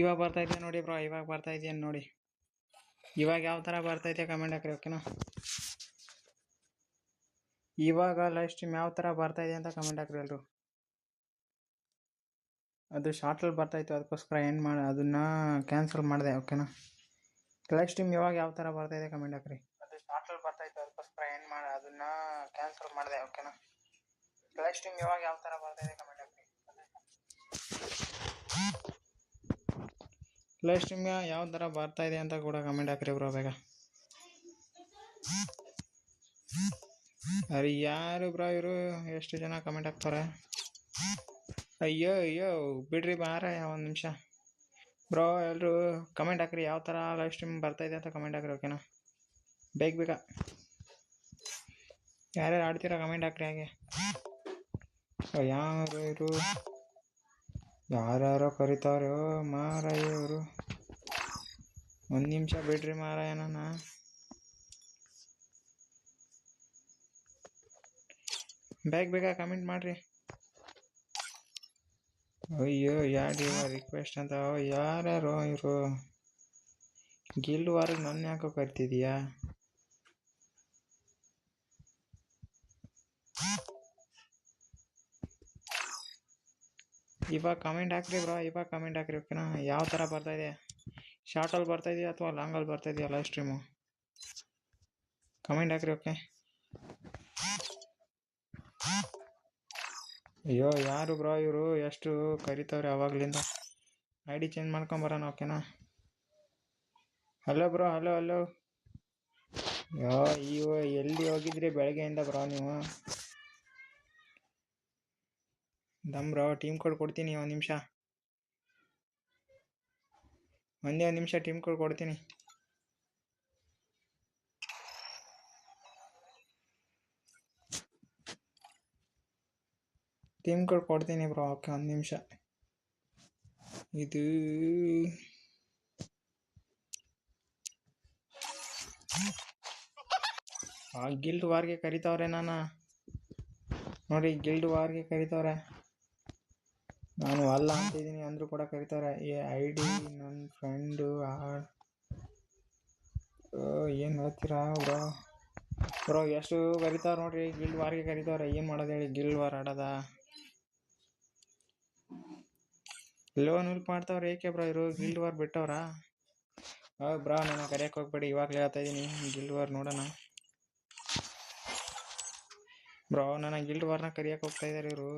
ಇವಾಗ ಬರ್ತಾ ಇದೆಯಾ ನೋಡಿ ಬ್ರೋ ಇವಾಗ ಬರ್ತಾ ಇದೆಯಾ ನೋಡಿ. ಇವಾಗ ಯಾವ ಥರ ಬರ್ತೈತೆ ಕಮೆಂಟ್ ಹಾಕ್ರಿ ಓಕೆನಾ ಇವಾಗ ಲೈವ್ ಸ್ಟ್ರೀಮ್ ಯಾವ ಥರ ಬರ್ತಾ ಇದೆ ಅಂತ ಕಮೆಂಟ್ ಹಾಕ್ರಿ ಎಲ್ಲರೂ ಅದು ಶಾರ್ಟಲ್ಲಿ ಬರ್ತಾಯಿತ್ತು ಅದಕ್ಕೋಸ್ಕರ ಏನು ಮಾಡಿ, ಅದನ್ನು ಕ್ಯಾನ್ಸಲ್ ಮಾಡಿದೆ ಓಕೆನಾ ಲೈವ್ ಸ್ಟ್ರೀಮ್ ಇವಾಗ ಯಾವ ಥರ ಬರ್ತಾ ಇದೆ ಕಮೆಂಟ್ ಹಾಕ್ರಿ. ಅದು ಶಾರ್ಟಲ್ಲಿ ಬರ್ತಾಯಿತ್ತು ಅದಕ್ಕೋಸ್ಕರ ಏನು ಮಾಡಿ, ಅದನ್ನು ಕ್ಯಾನ್ಸಲ್ ಮಾಡಿದೆ ಓಕೆನಾ ಲೈವ್ ಸ್ಟ್ರೀಮ್ ಇವಾಗ ಯಾವ ಥರ ಬರ್ತಾ ಇದೆ ಕಮೆಂಟ್ ಹಾಕ್ರಿ. ಲೈವ್ ಸ್ಟ್ರೀಮ್ ಯಾವ ಥರ ಬರ್ತಾ ಇದೆ ಅಂತ ಕೂಡ ಕಮೆಂಟ್ ಹಾಕ್ರಿ ಬ್ರೋ ಬೇಗ. ಅರೆ ಯಾರು ಬ್ರೋ ಇವರು? ಎಷ್ಟು ಜನ ಕಮೆಂಟ್ ಹಾಕ್ತಾರೆ? ಅಯ್ಯೋ ಅಯ್ಯೋ, ಬಿಡ್ರಿ ಬಾರ ಒಂದು ನಿಮಿಷ. ಬ್ರೋ ಎಲ್ಲರೂ ಕಮೆಂಟ್ ಹಾಕ್ರಿ ಯಾವ ಥರ ಲೈವ್ ಸ್ಟ್ರೀಮ್ ಬರ್ತಾ ಇದೆ ಅಂತ ಕಮೆಂಟ್ ಹಾಕ್ರಿ ಓಕೆನಾ ಬೇಗ ಬೇಗ. ಯಾರ್ಯಾರು ಆಡ್ತೀರಾ ಕಮೆಂಟ್ ಹಾಕ್ರಿ ಹಾಗೆ. ಯಾರು ಇವರು? ಯಾರ್ಯಾರೋ ಕರಿತಾರೋ. ಮಾರಾಯ ಇವರು ಒಂದು ನಿಮಿಷ ಬಿಡ್ರಿ ಮಾರಾಯ ನಾನು ಬೇಗ ಬೇಗ ಕಮೆಂಟ್ ಮಾಡ್ರಿ. ಅಯ್ಯೋ ಯಾಡಿ ರಿಕ್ವೆಸ್ಟ್ ಅಂತ. ಯಾರ್ಯಾರು ಇವರು? ಗಿಲ್ಡ್ ವಾರಿಗೆ ನನ್ನ ಯಾಕೋ ಕರ್ತಿದೀಯಾ? ಇವಾಗ ಕಮೆಂಟ್ ಹಾಕ್ರಿ ಬ್ರೋ ಇವಾಗ ಕಮೆಂಟ್ ಹಾಕ್ರಿ ಓಕೆನಾ ಯಾವ ಥರ ಬರ್ತಾ ಇದೆ? ಶಾರ್ಟಲ್ಲಿ ಬರ್ತಾ ಇದೆಯಾ ಅಥವಾ ಲಾಂಗಲ್ಲಿ ಬರ್ತಾ ಇದೆಯಾ ಲೈವ್ ಸ್ಟ್ರೀಮು ಕಮೆಂಟ್ ಹಾಕ್ರಿ ಓಕೆ ಅಯ್ಯೋ, ಯಾರು ಬ್ರೋ ಇವರು? ಎಷ್ಟು ಕರಿತವ್ರೆ ಅವಾಗ್ಲಿಂದ. ಐ ಡಿ ಚೇಂಜ್ ಮಾಡ್ಕೊಂಬರೋಣ ಓಕೆನಾ ಹಲೋ ಬ್ರೋ ಹಲೋ ಹಲೋ ಯೋ ಇವ ಎಲ್ಲಿ ಹೋಗಿದ್ರಿ ಬೆಳಗ್ಗೆಯಿಂದ ಬ್ರೋ ನೀವು? ದಮ್ ಬ್ರೋ, ಟೀಮ್ ಕೋಡ್ ಕೊಡ್ತೀನಿ ಒಂದು ನಿಮಿಷ. ಒಂದೇ ಒಂದು ನಿಮಿಷ ಟೀಮ್ ಕೋಡ್ ಕೊಡ್ತೀನಿ. ಟೀಮ್ ಕೋಡ್ ಕೊಡ್ತೀನಿ ಬ್ರೋ, ಓಕೆ, ಒಂದು ನಿಮಿಷ. ಇದು ಗಿಲ್ಡ್ ವಾರ್ಗೆ ಕರಿತಾವ್ರೆ ನಾನು. ನೋಡಿ ಗಿಲ್ಡ್ ವಾರ್ಗೆ ಕರಿತಾವ್ರೆ. ನಾನು ಅಲ್ಲ ಅಂತಿದ್ದೀನಿ ಅಂದರೂ ಕೂಡ ಕರೀತಾರೆ. ಏ ಐ ಡಿ ನನ್ನ ಫ್ರೆಂಡು ಏನು ಹೇಳ್ತೀರಾ ಬ್ರೋ? ಬ್ರೋ, ಎಷ್ಟು ಕರಿತಾವ್ರೆ ನೋಡ್ರಿ? ಗಿಲ್ಡ್ ವಾರ್ಗೆ ಕರಿತಾವ್ರೆ. ಏನು ಮಾಡೋದು ಹೇಳಿ? ಗಿಲ್ಡ್ ವಾರ್ ಆಡೋದ? ಲೋನ್ ಹೆಲ್ಪ್ ಮಾಡ್ತಾವ್ರೆ ಏಕೆ ಬ್ರೋ ಇವರು? ಗಿಲ್ಡ್ ವಾರ್ ಬಿಟ್ಟವ್ರಾ? ಹೌದು ಬ್ರೋ, ನಾನು ಕರೆಯಕ್ಕೆ ಹೋಗ್ಬೇಡಿ. ಇವಾಗಲೇ ಹೇಳ್ತಾ ಇದ್ದೀನಿ. ಗಿಲ್ಡ್ ವಾರ್ ನೋಡೋಣ. ಬ್ರೋ, ನಾನು ಗಿಲ್ಡ್ ವಾರ್ನ ಕರಿಯಕ್ಕೆ ಹೋಗ್ತಾ ಇದ್ದಾರೆ ಇವರು.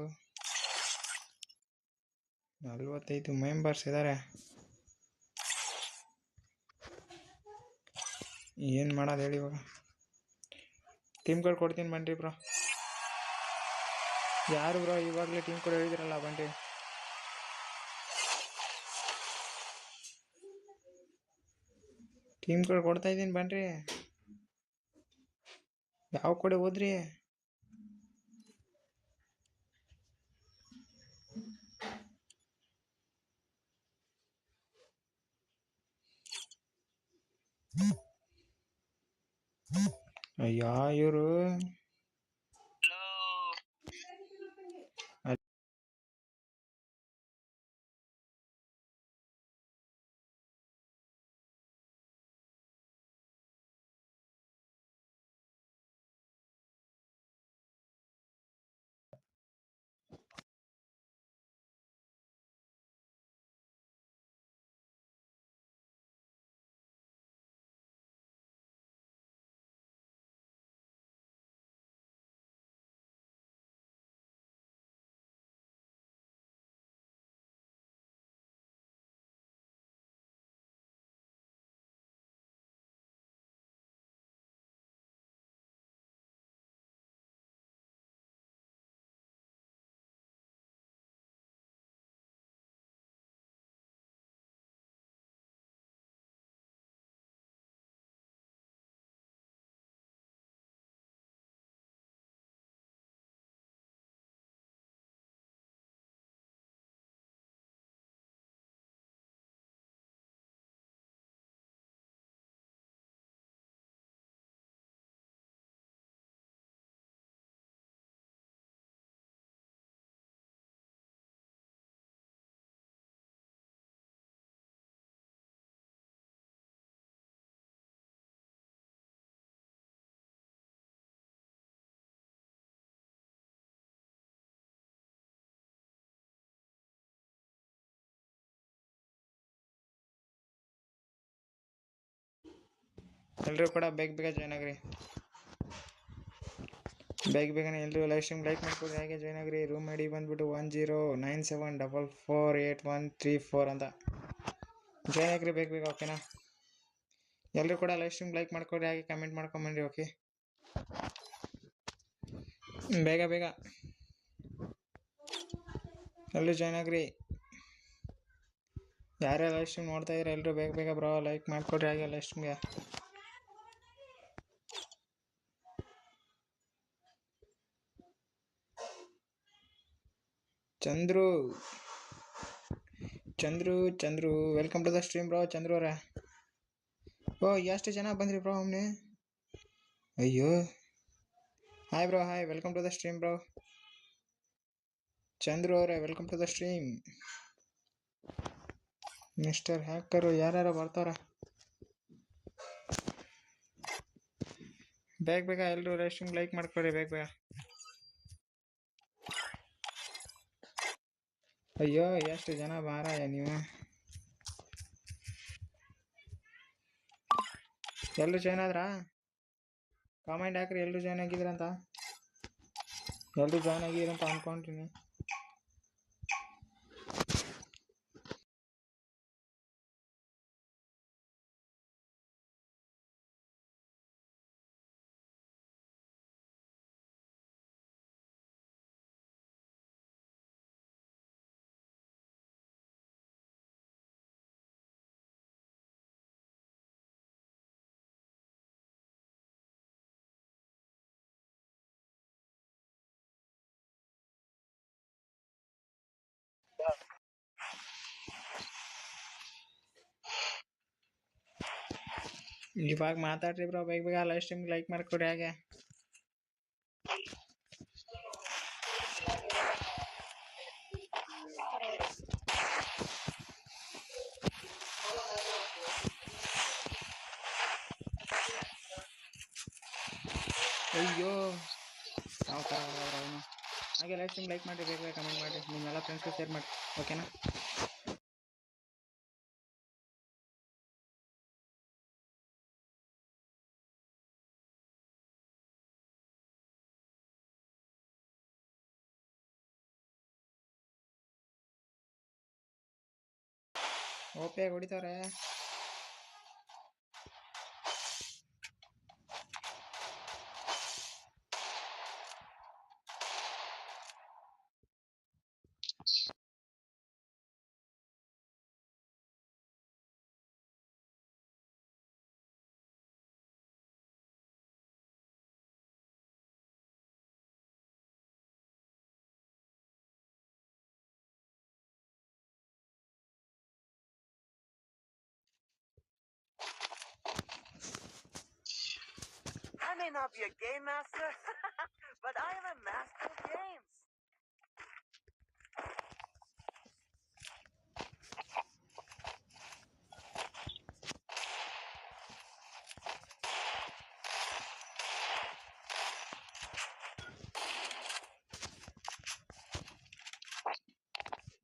ನಲ್ವತ್ತೈದು ಮೆಂಬರ್ಸ್ ಇದ್ದಾರೆ ಏನು ಮಾಡೋದು ಹೇಳಿ ಇವಾಗ ಟೀಮ್ ಕಾರ್ಡ್ ಕೊಡ್ತೀನಿ ಬನ್ರಿ ಬ್ರೋ ಯಾರು ಬ್ರೋ ಇವಾಗಲೇ ಟೀಮ್ ಕಾರ್ಡ್ ಹೇಳಿದಿರಲ್ಲ ಬನ್ರಿ ಟೀಮ್ ಕಾರ್ಡ್ ಕೊಡ್ತಾ ಇದ್ದೀನಿ ಬನ್ರಿ ಯಾವ ಕಡೆ ಹೋದ್ರಿ ಅಯ್ಯೋ ಇವರು ಎಲ್ಲರೂ ಕೂಡ ಬೇಗ ಬೇಗ ಜಾಯ್ನ್ ಆಗ್ರಿ. ಬೇಗ ಬೇಗನೆ ಎಲ್ಲರೂ ಲೈವ್ ಸ್ಟ್ರೀಮ್ ಲೈಕ್ ಮಾಡ್ಕೊಡ್ರಿ ಹಾಗೆ ಜಾಯ್ನ್ ಆಗ್ರಿ. ರೂಮ್ ಐಡಿ ಬಂದ್ಬಿಟ್ಟು one zero nine seven double four eight one three four ಅಂತ. ಜಾಯ್ನ್ ಆಗ್ರಿ ಬೇಗ ಬೇಗ ಓಕೆನಾ ಎಲ್ಲರೂ ಕೂಡ ಲೈವ್ ಸ್ಟ್ರೀಮ್ ಲೈಕ್ ಮಾಡ್ಕೊಡ್ರಿ ಹಾಗೆ ಕಮೆಂಟ್ ಮಾಡ್ಕೊಂಬನ್ರಿ ಓಕೆ ಬೇಗ ಬೇಗ. ಎಲ್ಲರೂ ಜಾಯ್ನ್ ಆಗ್ರಿ. ಯಾರ್ಯಾರು ಲೈವ್ ಸ್ಟ್ರೀಮ್ ನೋಡ್ತಾ ಇದ್ರೆ ಎಲ್ಲರೂ ಬೇಗ ಬೇಗ ಬ್ರೋ ಲೈಕ್ ಮಾಡ್ಕೊಡ್ರಿ ಹಾಗೆ live ಸ್ಟ್ರೀಮ್ಗೆ Chandru Chandru Chandru welcome to the stream bro Chandru ಅವರೇ ಓ ಎಷ್ಟು ಜನ ಬಂದ್ರಿ ಬ್ರೋ ಒಮ್ಮೆ ಅಯ್ಯೋ hi bro hi welcome to the stream bro Chandru ಅವರೇ welcome to the stream mister hacker ಯಾರ್ಯಾರು ಬರ್ತಾರ ಬೇಗ ಬೇಗ ಎಲ್ಲರೂ ರೇಷನ್ ಲೈಕ್ ಮಾಡ್ಕೊಡಿ ಬೇಗ ಬೇಗ ಅಯ್ಯೋ, ಎಷ್ಟು ಜನ ಬಾರಾಯ ನೀವು? ಎಲ್ಲರೂ ಜಾಯ್ನ್ ಆದ್ರಾ? ಕಾಮೆಂಟ್ ಹಾಕ್ರಿ ಎಲ್ಲರೂ ಜಾಯ್ನ್ ಆಗಿದ್ರಂತ? ಎಲ್ಲರೂ ಜಾಯ್ನ್ ಆಗಿದ್ರಂತ ಅನ್ಕೊಂತೀನಿ. ಇವಾಗ ಮಾತಾಡ್ರಿ ಬ್ರೋ ಬೇಗ ಬೇಗ ಲೈವ್ ಸ್ಟ್ರೀಮ್ ಲೈಕ್ ಮಾಡ್ಕೊಡಿ ಹಾಗೆ ಅಯ್ಯೋ ಯಾವ ಥರ ಹೊಡೆದವ್ರು ಅವನು ಹಾಗೆ ಲೈವ್ ಸ್ಟ್ರೀಮ್ ಲೈಕ್ ಮಾಡಿ ಬೇಗ ಬೇಗ ಕಮೆಂಟ್ ಮಾಡಿ ನಿಮ್ಮೆಲ್ಲ ಫ್ರೆಂಡ್ಸ್ಗೆ ಶೇರ್ ಮಾಡಿ ಓಕೆನಾ ಓಪೆ ಹೊಡಿತಾವ್ರೆ. I may not be a game master, but I am a master of games.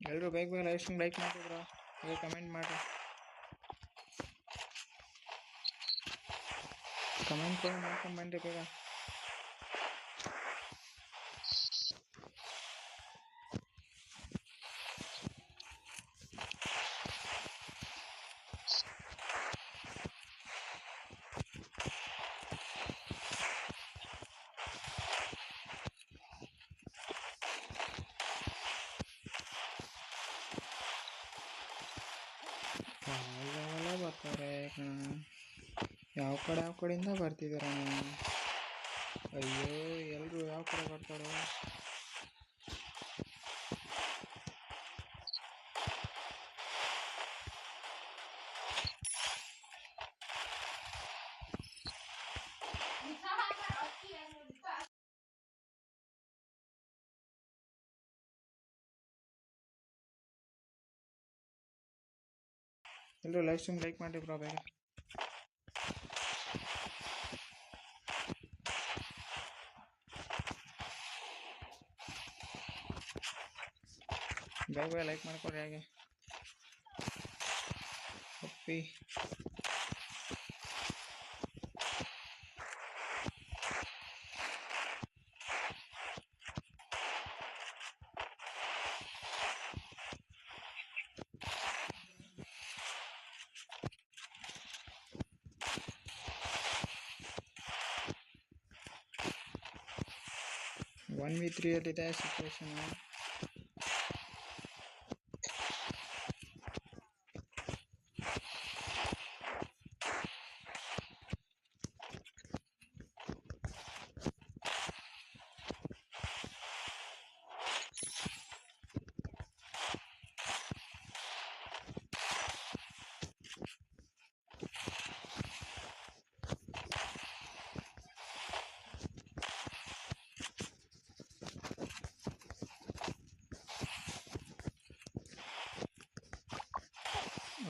ಎಲ್ಲರೂ ಬೇಗ ಬೇಗ ಲೈವ್ ಸ್ಟ್ರೀಮ್ ಲೈಕ್ ಮಾಡಿ ಬ್ರೋ ಹಾಗೆ ಕಮೆಂಟ್ ಮಾಡಿ ಕಮೆಂಟ್ ಕೂಡ ಮಾಡ್ಕೊಂಡು ಬನ್ರಿ ಬೇಗ ಎಲ್ಲ ಬರ್ತಾರೆ ಕಣ ಯಾವ ಕಡೆ ಯಾವ ಕಡೆಯಿಂದ ಬರ್ತಿದ್ದೀರ ನೀವು? ಅಯ್ಯೋ ಎಲ್ಲರೂ ಯಾವ ಕಡೆ ಬರ್ತಾರೆ? ಎಲ್ಲರೂ ಲೈವ್ ಸ್ಟ್ರೀಮ್ ಲೈಕ್ ಮಾಡಿ ಬ್ರೋ ಬೇಗ. ಹೋಗ್ರೆ ಲೈಕ್ ಮಾಡ್ಕೊಳ್ರಿ ಹಾಗೆ वन वी थ्री रहता है सिचुएशन में।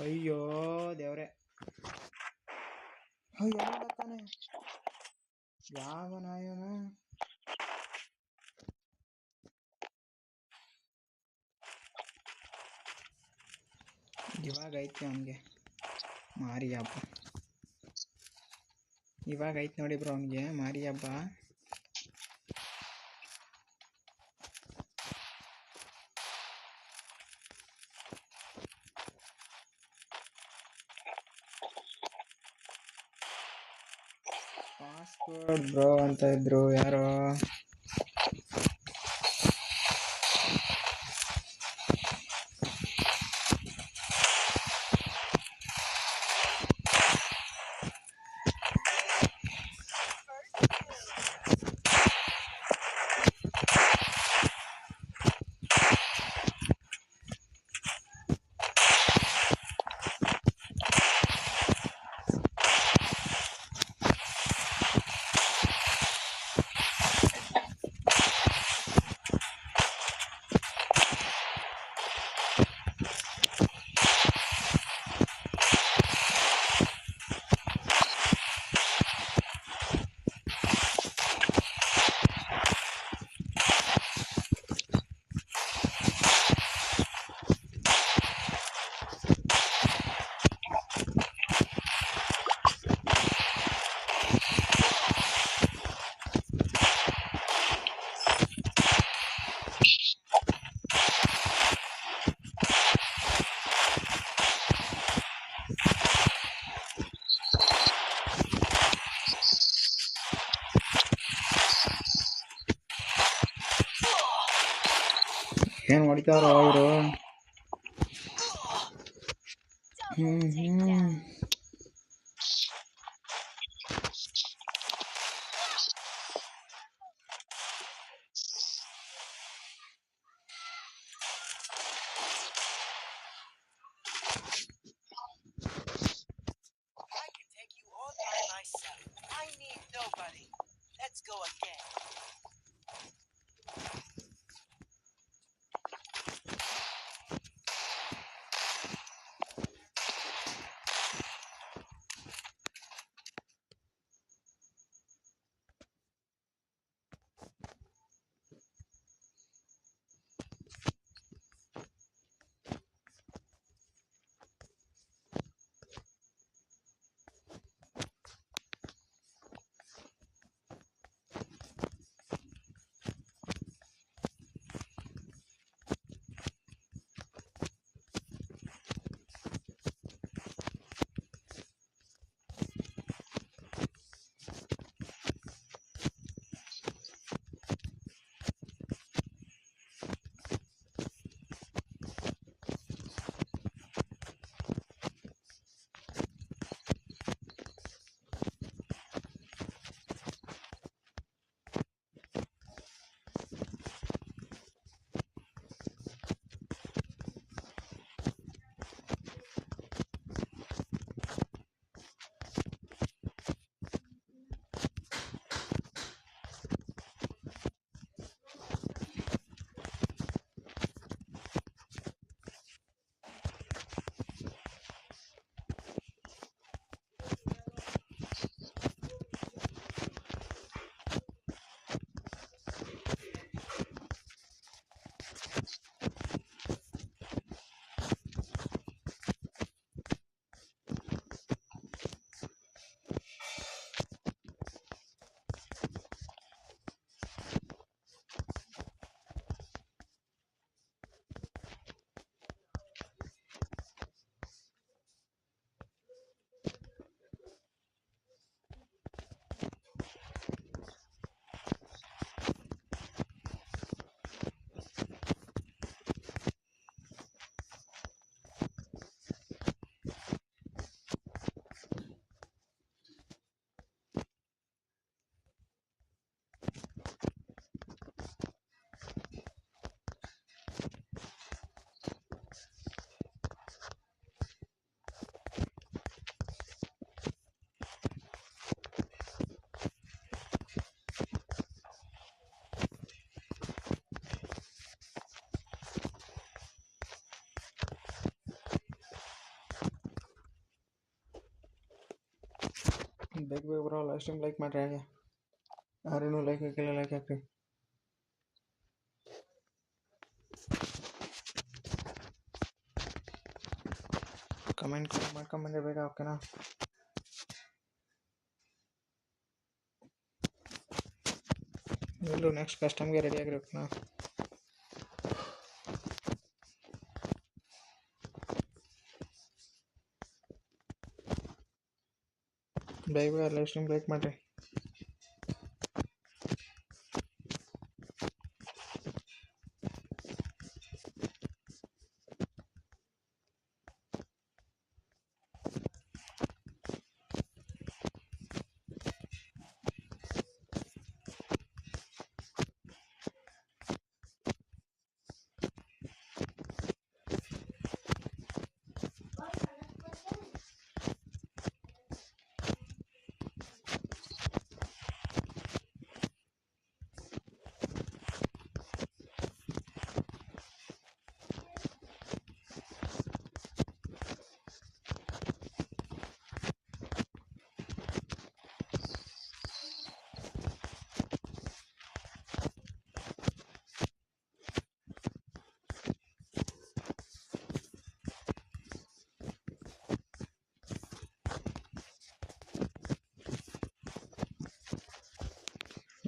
ಅಯ್ಯೋ ದೇವ್ರೆ ಅಯ್ಯೋ ಯಾವ ನಾಯನ ಇವಾಗ ಐತಿ ಅವನಿಗೆ ಮಾರಿ ಹಬ್ಬ ಇವಾಗ ಐತಿ ನೋಡಿ ಬ್ರೋ ಅವನಿಗೆ ಮಾರಿ ಹಬ್ಬ ಬ್ರೋ ಅಂತ ಇದ್ರು ಯಾರೋ. ಏನ್ ಹೊಡಿತಾರ ಅವರು ಹ್ಮ್ ಹ್ಮ್ ಬೇಗ ಬೇಗ ಬರೋ ಲೈವ್ ಸ್ಟ್ರೀಮ್ ಲೈಕ್ ಮಾಡಿರಿ ಹಾಗೆ ಯಾರೇನು ಲೈಕ್ ಹಾಕಿಲ್ಲ ಲೈಕ್ ಹಾಕ್ರಿ ಕಮೆಂಟ್ ಮಾಡ್ಕೊಂಬಂದ್ರೆ ಬೇಗ ಓಕೆನಾ ಎಲ್ಲರೂ ನೆಕ್ಸ್ಟ್ ಕಸ್ಟಮ್ಗೆ ರೆಡಿ ಆಗಿರಿ ಓಕೆನಾ ಬೇಗ ಬೇಗ ಲೈವ್ ಸ್ಟ್ರೀಮ್ ಲೈಕ್ ಮಾಡಿರಿ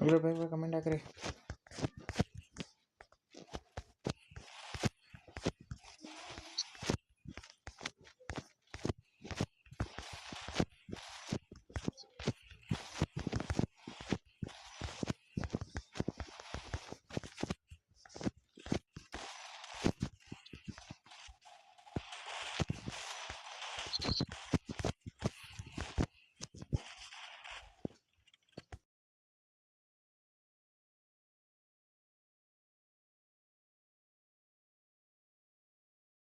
ಎಲ್ಲರೂ ಬೇಗ ಬೇಗ ಕಮೆಂಟ್ ಹಾಕ್ರಿ